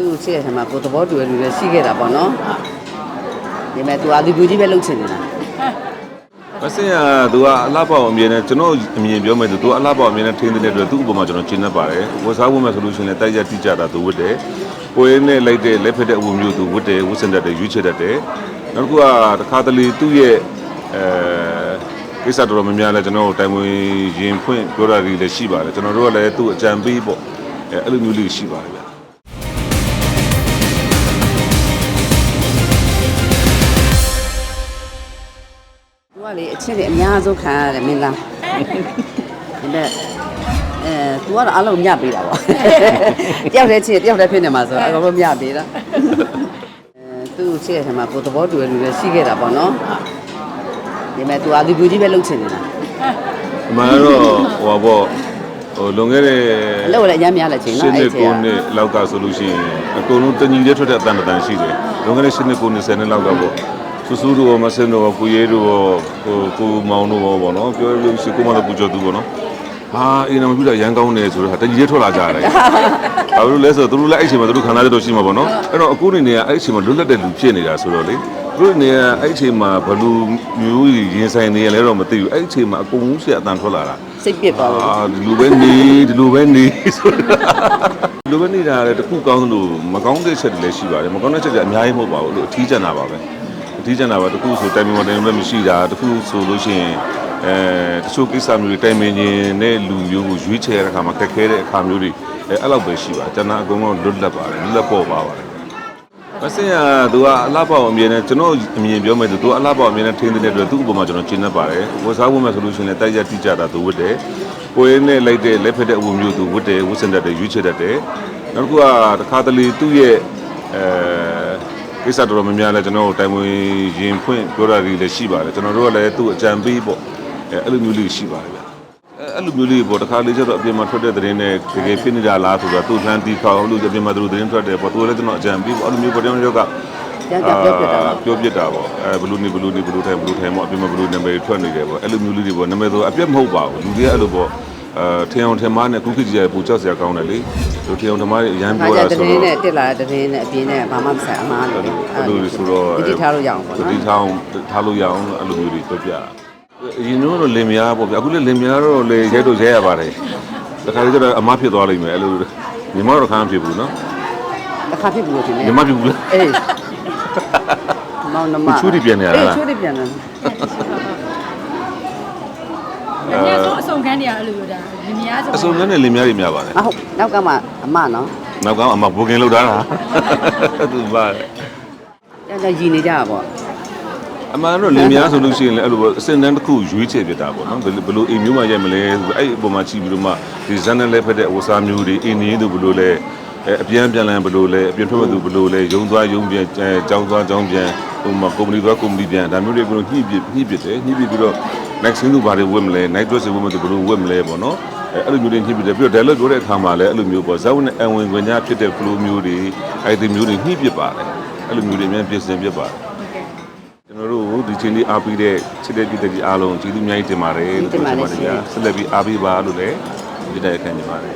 သူ့ချစ်ရတဲ့မှာကိုယ်သဘောတူရလူလည်းရှိခဲ့တာပေါ့နော်ဒီမဲ့ तू အာဒီဘူကြီးပဲလှုပ်ချင်နေတာမစင်ကသူကအလှပေါက်အမြင်နဲ့ကျွန်တော်အမြင်ပြောမယ်ဆိုသူကအလှပေါက်အမြင်နဲ့ထင်းတဲ့အတွက်သူ့အပေါ်မှာကျွန်တော်ရှင်းတတ်ပါတယ်ဝတ်စားဖို့မှဆိုလို့ရှိရင်လည်းတိုက်ရတိကျတာသူဝတ်တယ်ကိုယ်နဲ့လိုက်တဲ့လက်ဖက်တဲ့အဝမျိုးသူဝတ်တယ်ဝတ်စင်တတ်တယ်ရွေးချယ်တတ်တယ်နောက်တစ်ခုကတစ်ခါတလေသူ့ရဲ့အဲကိစ္စတော်တော်များများလဲကျွန်တော်တို့တိုင်ဝင်ရင်ဖွင့်ပြောတာတွေလည်းရှိပါတယ်ကျွန်တော်တို့ကလည်းသူ့အကြံပေးပေါ့အဲအဲ့လိုမျိုးလေးရှိပါတယ်ဗျာ သူကလေအချစ်တွေအများဆုံးခံရတယ်မင်းလားဒါပေမဲ့အဲ तू ကတော့အလုံးညပေးတာပေါ့တယောက်တည်းချစ်တယောက်တည်းဖြစ်နေမှာဆိုတော့အကုန်လုံးညပေးတာအဲသူ့ချစ်ရတဲ့မှာကိုယ်သဘောတူရလူလည်းရှိခဲ့တာပေါ့နော်ဒီမဲ့ तू အာဒီဘူကြီးပဲလှုပ်ချင်နေတာအမှန်တော့ဟိုပါပေါ့ဟိုလွန်ခဲ့တဲ့အလုပ်လည်းအများများလည်းချိန်ရှနော်င်းအဲ့နေဒီကိုကနှစ်လောက်ကဆိုလို့ရှိရင်အကုန်လုံးတညီလေးထွက်တဲ့အတန်တန်ရှိတယ်။လွန်ခဲ့တဲ့ရှင်းနေကို20နှစ်လောက်ကပေါ့ ဆူဆူတို့ရောမစင်တို့ရောကိုရဲတို့ရောကိုကိုမောင်တို့ရောပေါ့နော်ပြောလို့ရှိရင်ကိုမတော်ပူကျော်သူပေါ့နော်ဟာအင်းနမပြတာရန်ကောင်းတယ်ဆိုတော့တညီလေးထွက်လာကြတယ်။ဘာလို့လဲဆိုတော့သူတို့လည်းအဲ့အချိန်မှာသူတို့ခံစားချက်တော့ရှိမှာပေါ့နော်။အဲ့တော့အခုနေနေကအဲ့အချိန်မှာလွတ်လပ်တဲ့လူဖြစ်နေတာဆိုတော့လေသူတို့နေကအဲ့အချိန်မှာဘယ်လူမျိုးကြီးရင်ဆိုင်နေရလဲတော့မသိဘူး။အဲ့အချိန်မှာအကုန်လုံးဆရာအတန်ထွက်လာတာ။စိတ်ပြစ်သွားလို့အာဒီလိုပဲနေဒီလိုပဲနေဆိုတာဒီလိုပဲနေတာလည်းတစ်ခုကောင်းသလိုမကောင်းတဲ့ချက်တွေလည်းရှိပါတယ်မကောင်းတဲ့ချက်တွေအများကြီးမဟုတ်ပါဘူးလို့အထီးကျန်တာပါပဲ အထီးကျန်တာပါတစ်ခုဆိုတိုင်ပင်မတိုင်ပင်လည်းမရှိတာတစ်ခုဆိုလို့ရှိရင်အဲတချို့ကိစ္စမျိုးတွေတိုင်ပင်ခြင်းနဲ့လူမျိုးကိုရွေးချယ်ရတဲ့အခါမှာခက်ခဲတဲ့အခါမျိုးတွေအဲအဲ့လောက်ပဲရှိပါကျွန်တော်အကုန်လုံးလွတ်လပ်ပါတယ်လွတ်လပ်ပေါ်ပါပါတယ်မစင်ကသူကအလှပေါက်အမြင်နဲ့ကျွန်တော်အမြင်ပြောမယ်ဆိုသူကအလှပေါက်အမြင်နဲ့ထင်းတဲ့အတွက်သူ့အပေါ်မှာကျွန်တော်ရှင်းတတ်ပါတယ်ဝတ်စားဖို့မှဆိုလို့ရှိရင်လည်းတိုက်ရတိကျတာသူဝတ်တယ်ကိုယ်နဲ့လိုက်တဲ့လက်ဖက်တဲ့အဝမျိုးသူဝတ်တယ်ဝတ်စင်တတ်တယ်ရွေးချယ်တတ်တယ်နောက်တစ်ခုကတစ်ခါတလေသူ့ရဲ့အဲ ကိစ္စတော်တော်များများလဲကျွန်တော်တို့တိုင်ဝင်ရင်ဖွင့်ပြောတာတွေလည်းရှိပါတယ်ကျွန်တော်တို့ကလည်းသူ့အကြံပေးပေါ့အဲအဲ့လိုမျိုးလေးရှိပါတယ်ဗျာအဲ့လိုမျိုးလေးပေါ့တခါလေးကျတော့အပြင်မှာထွက်တဲ့သတင်းနဲ့တကယ်ဖြစ်နေတာလားဆိုတော့သူ့လှမ်းတီးခေါအောင်လို့အပြင်မှာသူတို့သတင်းထွက်တယ်ပေါ့သူလည်းကျွန်တော်အကြံပြီးပေါ့အဲ့လိုမျိုးပေါ့တောင်ရောက်ကကြကြပြောပြတာပြောပြတာပေါ့အဲဘလူးနေဘလူးနေဘလူးထိုင်ဘလူးထိုင်ပေါ့အပြင်မှာဘလူးနာမည်ထွက်နေတယ်ပေါ့အဲ့လိုမျိုးလေးတွေပေါ့နာမည်ဆိုအပြတ်မဟုတ်ပါဘူးလူတွေကအဲ့လိုပေါ့ အဲထင်အောင်ထင်မှားနဲ့ခုခေတ်ကြီးရပူချောက်စရာကောင်းတယ်လေသူထင်အောင်ထင်မှားအရန်ခါပြောကြတာတဆိုရင်တော့နဲ့တက်လာတဲ့တရင်နဲ့အပြင်းနဲ့ဘာမှမဆိုင်အမှားလို့အဲ့လိုဆိုတော့ဒီထားလို့ရအောင်ပေါ့နော်ဒီထားအောင်ထားလို့ရအောင်အဲ့လိုမျိုးတွေပြောပြတာအရင်တော့လင်မယားပေါ့ဗျအခုလည်းလင်မယားတော့လေရဲတော့ရဲရပါတယ်တခါလေးကျတော့အမဖြစ်သွားလိမ့်မယ်အဲ့လိုညီမတော့ခါမဖြစ်ဘူးနော်တစ်ခါဖြစ်ဘူးလို့ထင်တယ်ညီမဖြစ်ဘူးလားအေးမောင်နှမချူးတွေပြန်နေရတာလားအေးချူးတွေပြန်နေ အများဆုံးအစုံကန်းနေရအဲ့လိုမျိုးဒါလင်မယားဆိုအစုံနဲ့လင်မယားတွေများပါတယ်အဟုတ်နောက်ကမှအမနော်နောက်ကောင်အမဘူကင်လောက်ထားတာသူပါကြကြရည်နေကြတာပေါ့အမှန်တော့လင်မယားဆိုလို့ရှိရင်လည်းအဲ့လိုအစင်တန်းတစ်ခုရွေးချယ်ပြတာပေါ့နော်ဘယ်လိုဘယ်လိုအိမ်မျိုးမှရိုက်မလဲဆိုအဲ့အပေါ်မှာကြည့်ပြီးတော့မှဒီဇန်နယ်လဲဖက်တဲ့အဝစားမျိုးတွေအင်းရင်းသူဘယ်လိုလဲအဲအပြန်ပြန်လန်ဘယ်လိုလဲအပြင်ထွက်မဲ့သူဘယ်လိုလဲယုံသွားယုံပြန်အဲကြောင်းသွားကြောင်းပြန်ဟိုမှာကုမ္ပဏီသွားကုမ္ပဏီပြန်ဒါမျိုးတွေကိုညှိပြညှိပြတယ်ညှိပြပြီးတော့ next သူဘာတွေဝတ်မလဲ night dress ဝတ်မလဲဘယ်လိုဝတ်မလဲပေါ့နော်အဲအဲ့လိုမျိုးတွေညှိပြတယ်ပြီးတော့ dialogue ပြောတဲ့အခါမှာလည်းအဲ့လိုမျိုးပေါ့ဇာတ်ဝင်နဲ့အဝင်ခွင့်ညာဖြစ်တဲ့ flow မျိုးတွေအဲ့ဒီမျိုးတွေညှိပြပါတယ်အဲ့လိုမျိုးတွေအများပြင်ဆင်ပြပါတယ်ကျွန်တော်တို့ဒီချိန်လေးအားပေးတဲ့ချစ်တဲ့ပြည်သက်ကြီးအားလုံးကျေးဇူးအများကြီးတင်ပါတယ်လို့ပြောချင်ပါတယ်ဗျာဆက်လက်ပြီးအားပေးပါလို့လည်းဒီတိုင်ခံနေပါတယ်